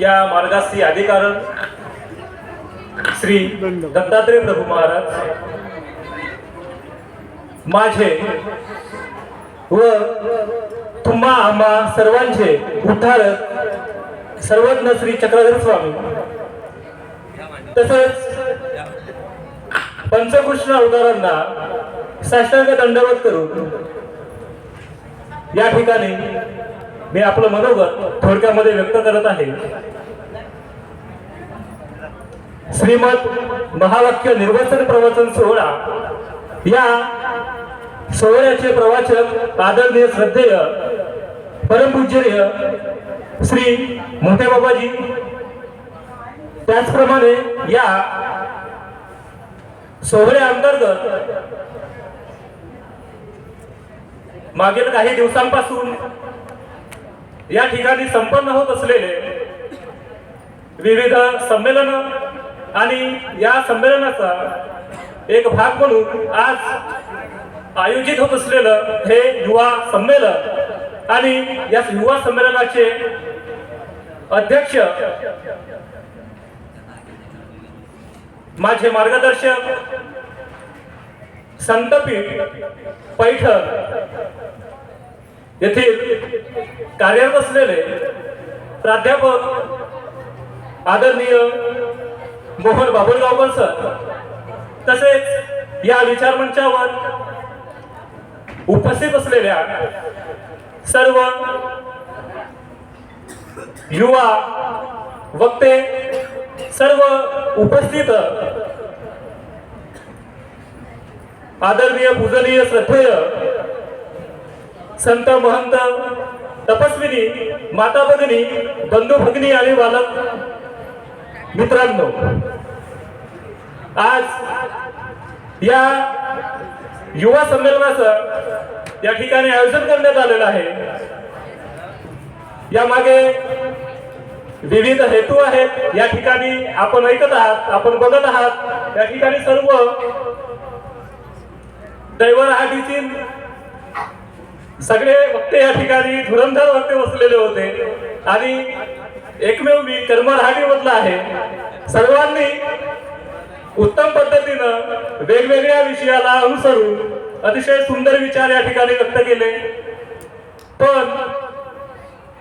या मार्गाचे अधिकारण श्री दत्तात्रय प्रभू महाराज माझे व तुम्हा आम्हा सर्वांचे उद्धारक सर्वज्ञ श्री चक्रधर स्वामी. तसंच पंचकृष्ण अवतारांना साष्टांग दंडवत करून या ठिकाणी मी आपलं मनोगत थोडक्यामध्ये व्यक्त करत आहे. श्रीमद महावाक्य निर्वचन प्रवचन सोहळा. या सोहळ्याचे प्रवाचक आदरणीय श्रद्धेय परमपूज्यर्य श्री मोठे बाबाजी. त्याचप्रमाणे या सोहळ्या अंतर्गत मागील काही दिवसांपासून या ठिकाणी संपन्न होत असलेले विविध संमेलन आणि या संमेलनाचा एक भाग म्हणून आज आयोजित होत असलेलं हे युवा संमेलन आणि या युवा संमेलनाचे अध्यक्ष माझे मार्गदर्शक संतपीठ पैठण येथील कार्यरत असलेले प्राध्यापक आदरणीय मोहन बाबुलगावकर सर तसेच या विचारमंचावर उपस्थित असलेल्या सर्व युवा वक्ते सर्व उपस्थित आदरणीय पूजनीय श्रद्धेय संत महंत तपस्विनी माता भगिनी बंधू भगिनी आणि बालक. मित्रांनो आज या युवा संमेलनाचं या ठिकाणी आयोजन करण्यात आलेलं आहे. यामागे विविध हेतू आहेत. या ठिकाणी आपण ऐकत आहात आपण बघत आहात. या ठिकाणी सर्व दैवराहाटीची सगळे वक्ते या ठिकाणी धुरंधर वक्ते बसलेले होते. आणि एकमेव मी कर्मरहाटी मधला आहे. सर्वांनी उत्तम पद्धतीनं वेगवेगळ्या विषयाला अनुसरून अतिशय सुंदर विचार या ठिकाणी व्यक्त केले. पण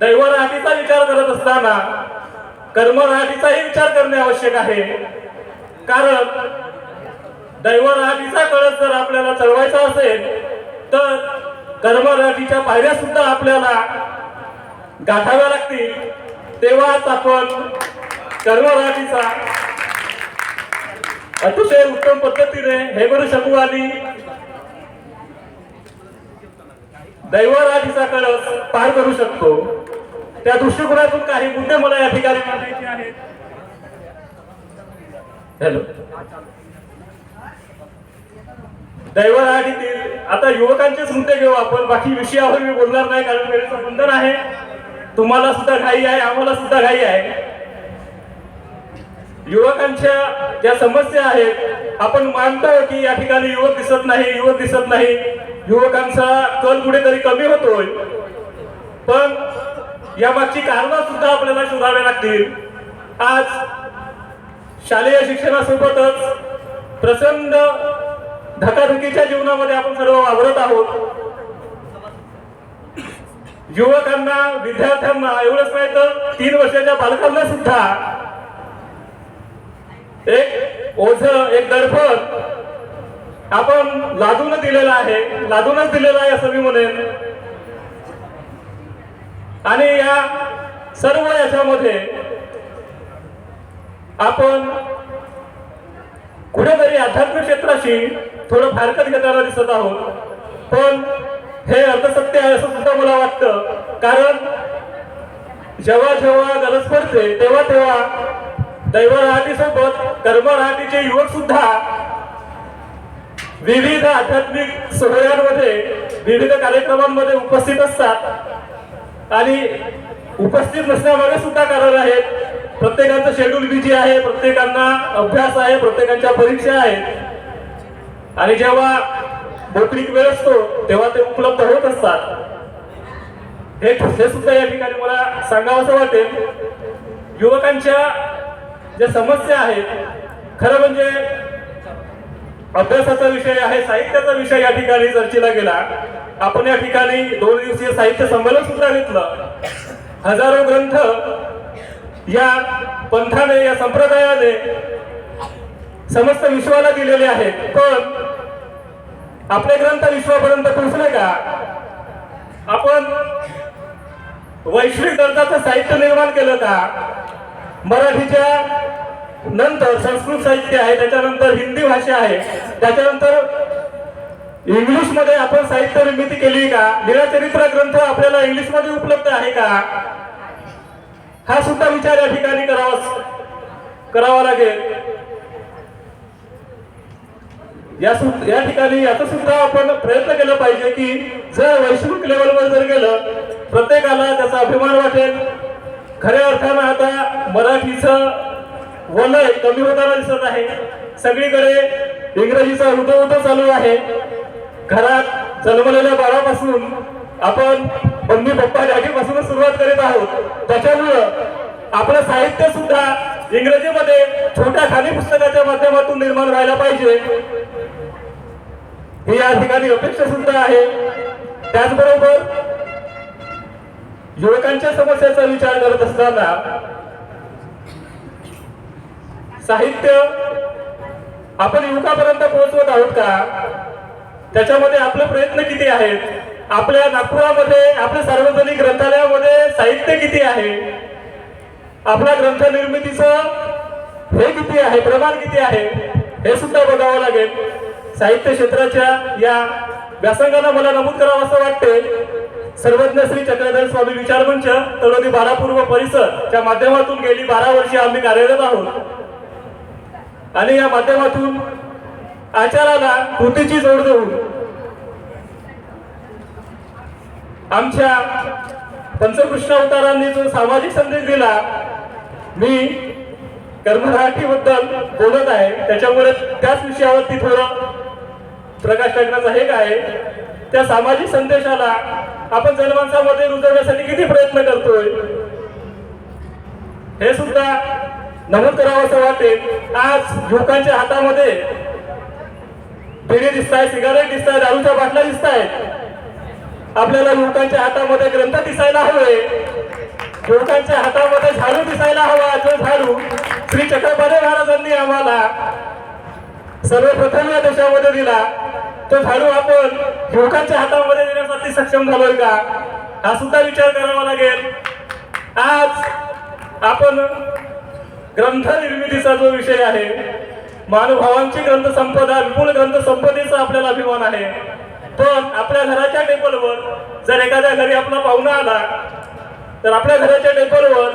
दैवराहाटीचा विचार करत असताना कर्मराहाटीचाही विचार करणे आवश्यक आहे. कारण दैवराहाटीचा कळस जर आपल्याला चढवायचा असेल तर कर्मराठीच्या पायऱ्या सुद्धा आपल्याला गाठाव्या लागतील. तेव्हाच आपण कर्मराठीचा अतिशय उत्तम पद्धतीने हे करू शकू आणि दैवराहाटीचा कळस पार करू शकतो. त्या दृष्टिकोनातून काही मुद्दे मला या ठिकाणी मांडायचे आहेत. हॅलो. दैवराहाटीतील आता युवकांचेच मुद्दे घेऊ आपण. बाकी विषयावर मी बोलणार नाही कारण वेळेचा बंधन आहे. तुम्हाला सुद्धा घाई आहे आम्हाला सुद्धा घाई आहे. युवकांच्या ज्या समस्या आहेत आपण मानतो की या ठिकाणी युवक दिसत नाही युवक दिसत नाही. युवकांचा कल कुठेतरी कमी होतोय. पण यामागची कारणं सुद्धा आपल्याला शोधावी लागतील. आज शालेय शिक्षणासोबतच प्रचंड धकाधकीच्या जीवनामध्ये आपण सर्व वावरत आहोत. युवकांना विद्यार्थ्यांना एवढंच नाही तर तीन वर्षाच्या बालकांना सुद्धा. एक ओझ एक दडपण आपण लादून दिलेलं आहे. लादूनच दिलेलं आहे असं मी म्हणेन. आणि या सर्व याच्यामध्ये आपण कुठेतरी आध्यात्मिक क्षेत्राशी थोडं फारकत घेताना दिसत आहोत. पण हे अर्धसत्य आहे असं सुद्धा मला वाटतं. कारण जेव्हा जेव्हा गरज पडते तेव्हा तेव्हा दैवराहाटीसोबत कर्मराहाटीचे युवक सुद्धा विविध आध्यात्मिक सोहळ्यांमध्ये विविध कार्यक्रमांमध्ये उपस्थित असतात. आणि उपस्थित नसण्यामध्ये सुद्धा कारण आहेत. प्रत्येकाचं शेड्यूल बिझी आहे प्रत्येकांना अभ्यास आहे प्रत्येकांच्या परीक्षा आहेत. आणि जेव्हा मोकळीक वेळ असतो तेव्हा ते उपलब्ध होत असतात. हे हे सुद्धा या ठिकाणी मला सांगावं असं वाटेल. युवकांच्या ज्या समस्या आहेत खरं म्हणजे अभ्यासाचा विषय आहे साहित्याचा विषय या ठिकाणी चर्चेला गेला. आपण या ठिकाणी दोन दिवसीय साहित्य संमेलन सुद्धा घेतलं. हजारो ग्रंथ या पंथाने या संप्रदायाने समस्त विश्वाला दिलेले आहेत. पण आपले ग्रंथ विश्वापर्यंत पोहोचले का? आपण वैश्विक दर्जाचं साहित्य निर्माण केलं का? मराठीच्या नंतर संस्कृत साहित्य आहे त्याच्यानंतर हिंदी भाषा आहे त्याच्यानंतर इंग्लिशमध्ये आपण साहित्य निर्मिती केली का? लीळाचरित्र ग्रंथ आपल्याला इंग्लिशमध्ये उपलब्ध आहे का? हा सुद्धा विचार या ठिकाणी करावा करावा लागेल. या या ठिकाणी याचा सुद्धा आपण प्रयत्न केला पाहिजे की जर वैश्विक लेवलवर जर गेलं प्रत्येकाला त्याचा अभिमान वाटेल. खऱ्या अर्थानं आता मराठीचं वलय कमी होताना दिसत आहे. सगळीकडे इंग्रजीचा उदो उदो चालू आहे. घरात जन्मलेल्या बाळापासून आपण पण मी पप्पा डॅडीपासूनच सुरुवात करीत आहोत त्याच्यामुळं आपलं साहित्य सुद्धा इंग्रजीमध्ये छोट्या खाली पुस्तकाच्या माध्यमातून निर्माण व्हायला पाहिजे. ही या ठिकाणी अपेक्षा सुद्धा आहे. त्याचबरोबर युवकांच्या समस्याचा विचार करत असताना साहित्य आपण युवकापर्यंत पोहोचवत आहोत का? त्याच्यामध्ये आपले प्रयत्न किती आहेत? आपल्या नागपुरामध्ये आपल्या सार्वजनिक ग्रंथालयामध्ये साहित्य किती आहे? आपल्या ग्रंथ निर्मितीचं हे किती आहे? प्रमाण किती आहे? हे सुद्धा बघावं लागेल. साहित्य क्षेत्राच्या या व्यासंगाला मला नमूद करावं असं वाटते. सर्वज्ञ श्री चक्रधर स्वामी विचारमंच तळोदी बारापूर्व परिसरच्या माध्यमातून गेली बारा वर्षे आम्ही कार्यरत आहोत. आणि या माध्यमातून आचाराला कृतीची जोड देऊन आमच्या पंचकृष्ण अवतारांनी जो सामाजिक संदेश दिला मी कर्मराठीबद्दल बोलत आहे. त्याच्यामुळे त्याच विषयावरती थोडं प्रकाश टाकण्याचं हे काय त्या सामाजिक संदेशाला आपण जनमानसामध्ये रुजवण्यासाठी किती प्रयत्न करतोय? हे सुद्धा नमूद करावं असं वाटेल. आज युवकांच्या हातामध्ये बिडी दिसत आहे सिगारेट दिसत आहे दारूच्या बाटल्या दिसत आहेत आपल्याला युवकांच्या हातामध्ये ग्रंथ दिसायला हवे. युवकांच्या हातामध्ये झाडू दिसायला हवा जो झाडू श्री चक्रपाणी महाराजांनी आम्हाला सर्वप्रथम या देशामध्ये दिला. तो झाडू आपण युवकांच्या हातामध्ये देण्यासाठी सक्षम झालोय का? हा सुद्धा विचार करावा लागेल. आज आपण ग्रंथ निर्मितीचा जो विषय आहे मानुभावांची ग्रंथसंपदा विपुल ग्रंथसंपदेचा आपल्याला अभिमान आहे. पण आपल्या घराच्या टेबलवर जर एखाद्या घरी आपला पाहुणा आला तर आपल्या घराच्या टेबलवर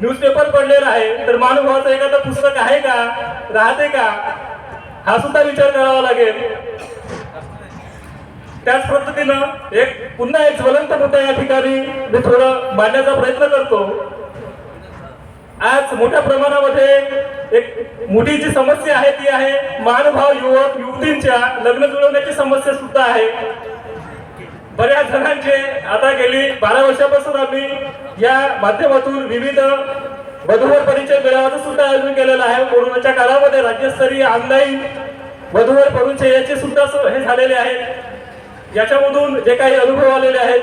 न्यूजपेपर पडलेला आहे. तर महानुभावाचं एखादं पुस्तक आहे का? राहते का? हा सुद्धा विचार करावा लागेल. त्याच पद्धतीनं एक पुन्हा एक ज्वलंत मुद्दा या ठिकाणी मी थोडं मांडण्याचा प्रयत्न करतो. आज मोठ्या प्रमाणामध्ये एक मोठी जी समस्या आहे ती आहे मानभाव युवक युवतींच्या लग्न जुळवण्याची समस्या सुद्धा आहे. बऱ्याच जणांचे आता गेली बारा वर्षापासून आम्ही या माध्यमातून विविध वधूवर परिचय मेळाव्याचं सुद्धा आयोजन केलेलं आहे. कोरोनाच्या काळामध्ये राज्यस्तरीय ऑनलाईन वधूवर परिचयाचे सुद्धा सु- हे झालेले आहेत. याच्यामधून जे काही अनुभव आलेले आहेत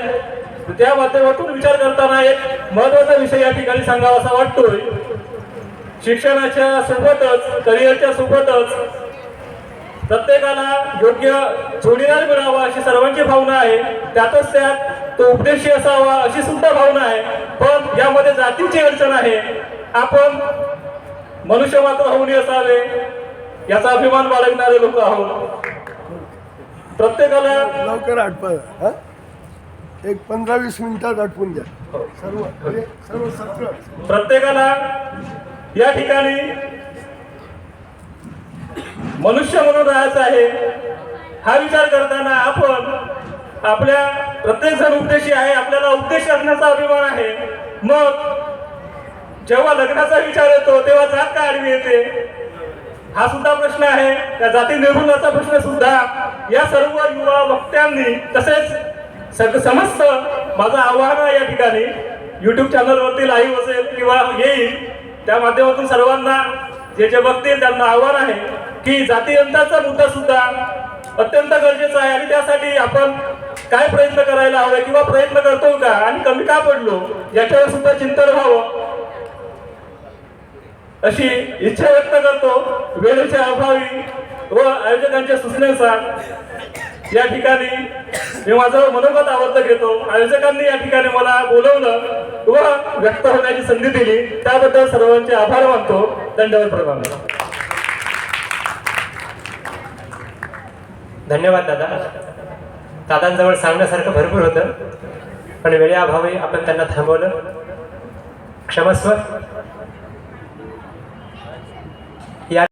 त्या माध्यमातून विचार करताना एक महत्त्वाचा विषय या ठिकाणी सांगावा असा वाटतोय. शिक्षणाच्या सोबतच करिअरच्या सोबतच प्रत्येकाला योग्य जोडीदार मिळावा अशी सर्वांची भावना आहे. त्यातच त्यात तो उपदेशी असावा अशी सुद्धा भावना आहे. पण यामध्ये जातीची अडचण आहे. आपण मनुष्य मात्र होऊन असावे याचा अभिमान बाळगणारे लोक आहोत. प्रत्येकाला लवकर आटपा एक पंधरा वीस मिनिटात आटपून द्या. सर्व म्हणजे सर्व सत्र. प्रत्येकाला या ठिकाणी मनुष्य म्हणून राहायचं आहे हा विचार करताना आपण आपल्या प्रत्येक जण उपदेशी आहे आपल्याला उपदेश असण्याचा अभिमान आहे. मग जेव्हा लग्नाचा विचार येतो तेव्हा जात का आडवी येते? हा सुद्धा प्रश्न आहे. त्या जाती निर्मूलनाचा प्रश्न सुद्धा या सर्व युवा वक्त्यांनी तसेच सग- समस्त माझं आव्हान आहे या ठिकाणी. युट्यूब चॅनलवरती लाईव्ह असेल किंवा येईल त्या माध्यमातून सर्वांना जे जे बघतील त्यांना आव्हान आहे की जातीयंताचा मुद्दा सुद्धा अत्यंत गरजेचा आहे आणि त्यासाठी आपण काय प्रयत्न करायला हवे किंवा प्रयत्न करतो का आणि कमी का पडलो याच्यावर सुद्धा चिंतन व्हावं. अशी इच्छा व्यक्त करतो. वेळेच्या अभावी व आयोजकांच्या सूचनेनुसार या ठिकाणी मी माझं मनोगत आवर्त घेतो. आयोजकांनी या ठिकाणी मला बोलवलं व व्यक्त होण्याची संधी दिली. त्याबद्दल सर्वांचे आभार मानतो. दंडवत प्रभाव धन्यवाद दादा. दादांजवळ सांगण्यासारखं भरपूर होतं. पण वेळेअभावी आपण त्यांना थांबवलं. क्षमस्व.